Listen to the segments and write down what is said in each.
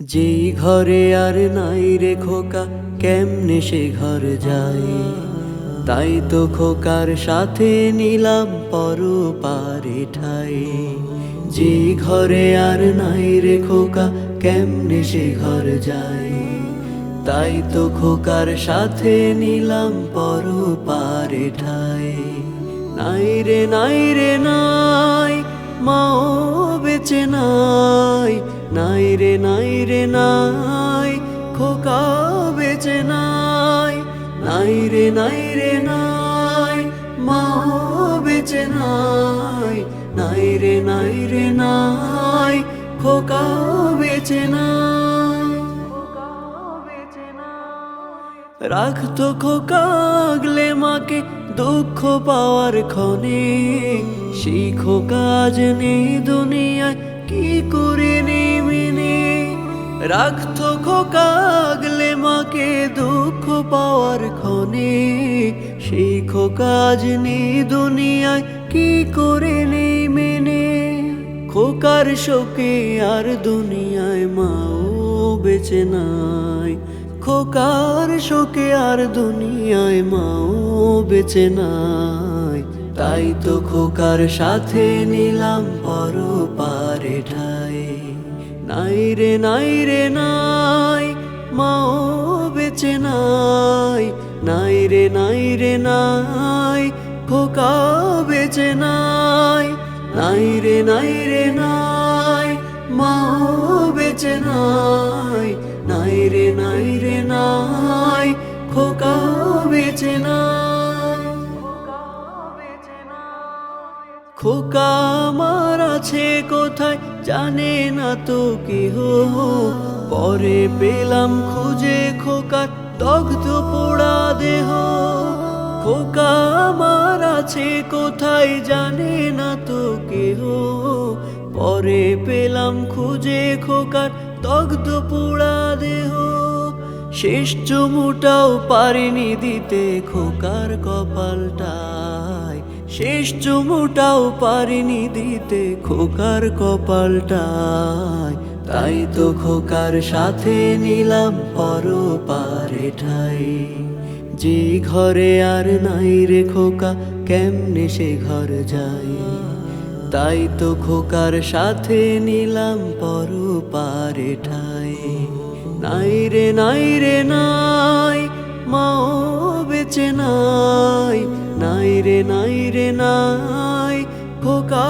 যেই ঘরে আর নাই রে খোকা, কেমনে সে ঘর যায়? তাই তো খোকার সাথে নিলাম পর পারে ঠাই। যে ঘরে আর নাই রে খোকা, কেমনে সে ঘর যায়? তাই তো খোকার সাথে নিলাম পর পারে ঠাই। নাই রে নাই রে, নাই, মাও বেচে নাই। নাই রে নাই রে, নাই, খোকা বেচে নাই। নাই রে নাই রে, নাই, মাও বেচে নাই। নাই রে নাই রে, নাই, খোকা বেচে নাই। রাখতো খোকাগলে মাকে দুঃখ পাওয়ার ক্ষণে। শিখো কাজ নেই দুনিয়ায়, কি করে নেমেনে রাখতো খোকাগলে মাকে দুঃখ পাওয়ার ক্ষণে। সেই কাজ নেই দুনিয়ায়, কি করে নেই মেনে? খোকার শোকে আর দুনিয়ায় মাও বেঁচে নাই। খোকার শোকে আর দুনিয়ায় মাও বেঁচে নাই। তাই তো খোকার সাথে নিলাম পর পারে ঠাই। নাই রে নাই রে, নাই, মাও বেঁচে নাই নাই রে নাই রে, নাই, খোকা বেঁচে নাই নাই রে নাই রে, নাই, মাও বেঁচে নাই নাই রে নাই রে, নাই, খোকা বেঁচে নাই। খোকা আমার আছে কোথায় জানে না তো কেহ। পরে পেলাম খুঁজে খোকার দগ্ধ পোড়া দেহ। খোকা আমার আছে কোথায় জানে না তো কেহ। পরে পেলাম খুঁজে খোকার দগ্ধ পোড়া দেহ। শেষ চুমুটাও পারিনি দিতে খোকার কপালটায় শেষ চুমুটাও পারিনি দিতে খোকার কপালটায়। তাই তো খোকার সাথে নিলাম পর পারে ঠাই। যে ঘরে আর নাই রে খোকা, কেমনে সে ঘর যায় তাই তো খোকার সাথে নিলাম পর পারে ঠাই। নাই রে নাই রে, নাই, মাও বেচে নাই। নাই রে নাই রে, নাই, খোকা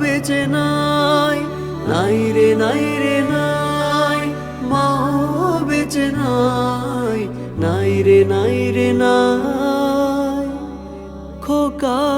বেচে নাই নাই রে নাই রে, নাই মা বেচে নাই নাই রে নাই রে, নাই, খোকা